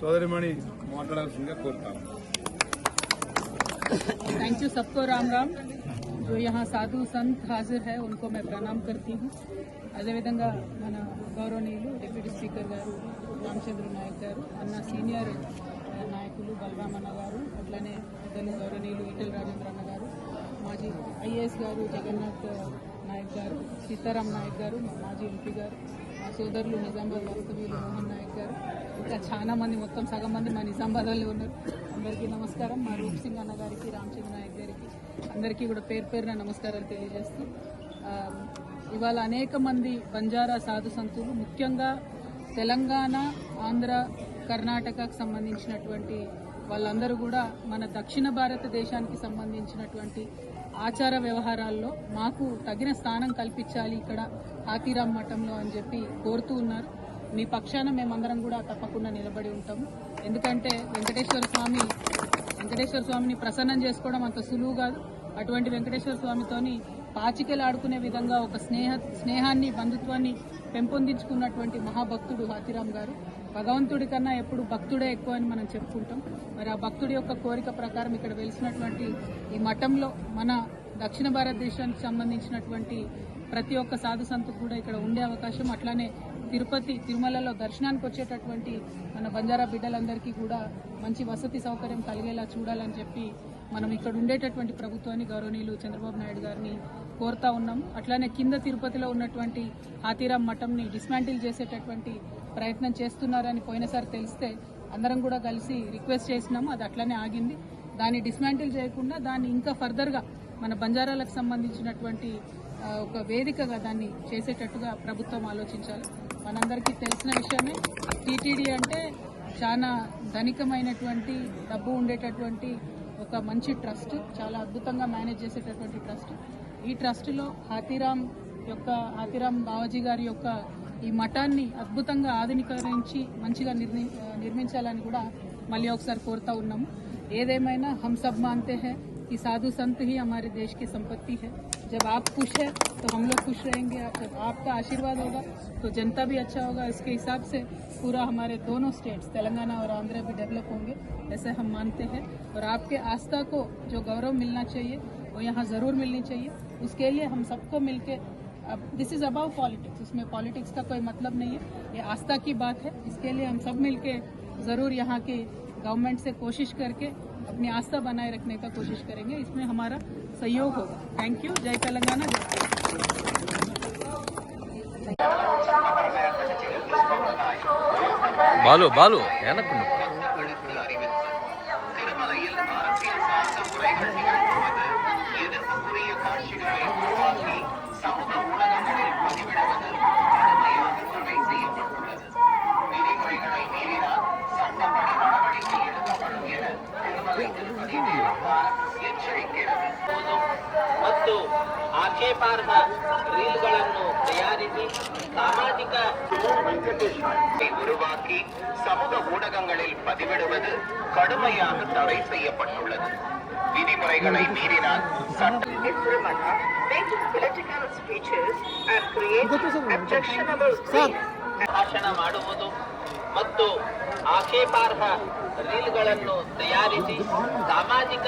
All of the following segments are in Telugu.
సోదరిమణి మాట్లాడాల్సిందిగా కోరుతాను थैंक यू सबको राम राम जो यहाँ साधु संत हाजिर है उनको मैं प्रणाम करती हूँ అదేవిధంగా మన గౌరవనీయులు డిప్యూటీ స్పీకర్ గారు రామచంద్ర నాయక్ గారు అన్న సీనియర్ ఆ, నాయకులు బలరామన్న గారు అట్లనే పెద్దలు గౌరవనీయులు ఈటెల రాజేంద్ర అన్న గారు మాజీ ఐఏఎస్ గారు జగన్నాథ్ నాయక్ గారు సీతారాం నాయక్ గారు మా మాజీ ఎంపీ గారు మా సోదరులు నిజామాబాద్ వాస్తవ్యులు మోహన్ నాయక్ గారు. ఇంకా చాలా మంది మొత్తం సగం మంది మా నిజామాబాద్ వాళ్ళే ఉన్నారు. అందరికీ నమస్కారం. మా రూప్ సింగ్ అన్న గారికి రామచంద్ర నాయక్ గారికి అందరికీ కూడా పేరు పేరున నమస్కారాలు తెలియజేస్తూ ఇవాళ అనేక మంది బంజారా సాధు సంతులు ముఖ్యంగా తెలంగాణ ఆంధ్ర కర్ణాటకకు సంబంధించినటువంటి వాళ్ళందరూ కూడా మన దక్షిణ భారతదేశానికి సంబంధించినటువంటి ఆచార వ్యవహారాల్లో మాకు తగిన స్థానం కల్పించాలి ఇక్కడ హాతీరామ్ మఠంలో అని చెప్పి కోరుతూ ఉన్నారు. మీ పక్షాన మేమందరం కూడా తప్పకుండా నిలబడి ఉంటాము ఎందుకంటే వెంకటేశ్వర స్వామి వెంకటేశ్వర స్వామిని ప్రసన్నం చేసుకోవడం అంత సులువు కాదు. అటువంటి వెంకటేశ్వర స్వామితోని పాచికలాడుకునే విధంగా ఒక స్నేహ స్నేహాన్ని బంధుత్వాన్ని పెంపొందించుకున్నటువంటి మహాభక్తుడు హాతిరామ్ గారు. భగవంతుడి కన్నా ఎప్పుడు భక్తుడే ఎక్కువ అని మనం చెప్పుకుంటాం. మరి ఆ భక్తుడి యొక్క కోరిక ప్రకారం ఇక్కడ వెలిసినటువంటి ఈ మఠంలో మన దక్షిణ భారతదేశానికి సంబంధించినటువంటి ప్రతి ఒక్క సాధు సంతకు కూడా ఇక్కడ ఉండే అవకాశం. అట్లానే తిరుపతి తిరుమలలో దర్శనానికి వచ్చేటటువంటి మన బంజారా బిడ్డలందరికీ కూడా మంచి వసతి సౌకర్యం కలిగేలా చూడాలని చెప్పి మనం ఇక్కడ ఉండేటటువంటి ప్రభుత్వాన్ని గౌరవనీయులు చంద్రబాబు నాయుడు గారిని కోరుతా ఉన్నాం. అట్లానే కింద తిరుపతిలో ఉన్నటువంటి హాతీరామ్ మఠంని డిస్మాంటిల్ చేసేటటువంటి ప్రయత్నం చేస్తున్నారని పోయినసారి తెలిస్తే అందరం కూడా కలిసి రిక్వెస్ట్ చేసినాము అది అట్లనే ఆగింది. దాన్ని డిస్మాంటిల్ చేయకుండా దాన్ని ఇంకా ఫర్దర్గా మన బంజారాలకు సంబంధించినటువంటి ఒక వేదికగా దాన్ని చేసేటట్టుగా ప్రభుత్వం ఆలోచించాలి. మనందరికీ తెలిసిన విషయమే టీటీడీ అంటే చాలా ధనికమైనటువంటి డబ్బు ఉండేటటువంటి ఒక మంచి ట్రస్ట్ చాలా అద్భుతంగా మేనేజ్ చేసేటటువంటి ట్రస్ట్. ఈ ట్రస్ట్లో హాతీరామ్ యొక్క హాతీరామ్ బావాజీ గారి యొక్క मठा अद्भुत आधुनिक ఆధునీకరించి మంచిగా నిర్మి, నిర్మించాలని కూడా हम सब मानते हैं कि साधु संत ही हमारे देश की संपत्ति है जब आप खुश है तो हम लोग खुश रहेंगे जब आपका आशीर्वाद होगा तो जनता भी अच्छा होगा इसके हिसाब से पूरा हमारे दोनों स्टेट्स तेलंगाना और आंध्र भी डेवलप होंगे ऐसे हम मानते हैं और आपके आस्था को जो गौरव मिलना चाहिए वो यहाँ ज़रूर मिलनी चाहिए उसके लिए हम सबको मिलकर अब दिस इज़ अबाउ पॉलिटिक्स इसमें पॉलिटिक्स का कोई मतलब नहीं है। ये आस्था की बात है। इसके लिए हम सब मिलके ज़रूर यहाँ की गवर्नमेंट से कोशिश करके अपनी आस्था बनाए रखने का कोशिश करेंगे। इसमें हमारा सहयोग होगा। थैंक यू जय तेलंगाना, जय बालो बालो ಮತ್ತು ಆಕ್ಷೇಪಾರ್ಹ ರೀಲ್ಗಳನ್ನು ತಯಾರಿಸಿ ಸಾಮಾಜಿಕ உருவாக்கி சமூக ஊடகங்களில் பதிவிடுவது கடுமையாக தடை செய்யப்பட்டுள்ளது விதிமுறைகளை மீறினால் சட்ட making political speeches and creating objectionable things ಭಾಷಣ ಮಾಡುವುದು ಮತ್ತು ಆಕ್ಷೇಪಾರ್ಹ ರೀಲ್ಗಳನ್ನು ತಯಾರಿಸಿ ಸಾಮಾಜಿಕ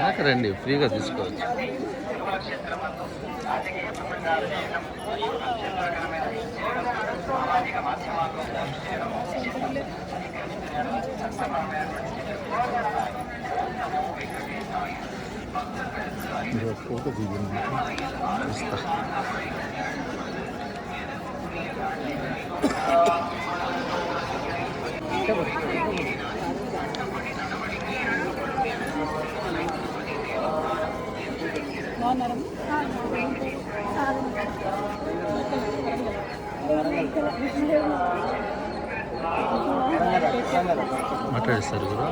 వెనక రండి ఫ్రీగా తీసుకోవచ్చు. ఇస్తా. మాట్లాడిస్తారు గురు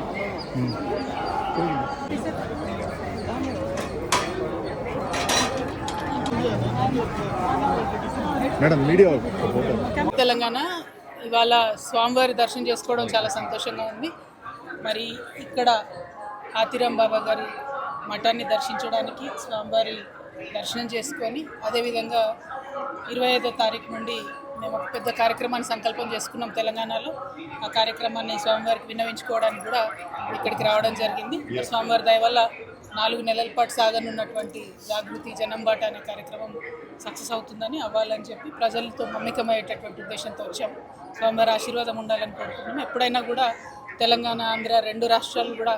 మేడం మీడియా తెలంగాణ ఇవాళ స్వామివారి దర్శనం చేసుకోవడం చాలా సంతోషంగా ఉంది. మరి ఇక్కడ ఆతిరాం బాబా గారి మఠాన్ని దర్శించడానికి స్వామివారి దర్శనం చేసుకొని అదేవిధంగా ఇరవై ఐదో తారీఖు నుండి మేము ఒక పెద్ద కార్యక్రమాన్ని సంకల్పం చేసుకున్నాం తెలంగాణలో. ఆ కార్యక్రమాన్ని స్వామివారికి విన్నవించుకోవడానికి కూడా ఇక్కడికి రావడం జరిగింది. స్వామివారి దయ వల్ల నాలుగు నెలల పాటు సాగనున్నటువంటి జాగృతి జనం బాట అనే కార్యక్రమం సక్సెస్ అవుతుందని అవ్వాలని చెప్పి ప్రజలతో మమ్మికమయ్యేటటువంటి ఉద్దేశంతో వచ్చాం. స్వామివారి ఆశీర్వాదం ఉండాలని కోరుకుంటున్నాం. ఎప్పుడైనా కూడా తెలంగాణ ఆంధ్ర రెండు రాష్ట్రాలు కూడా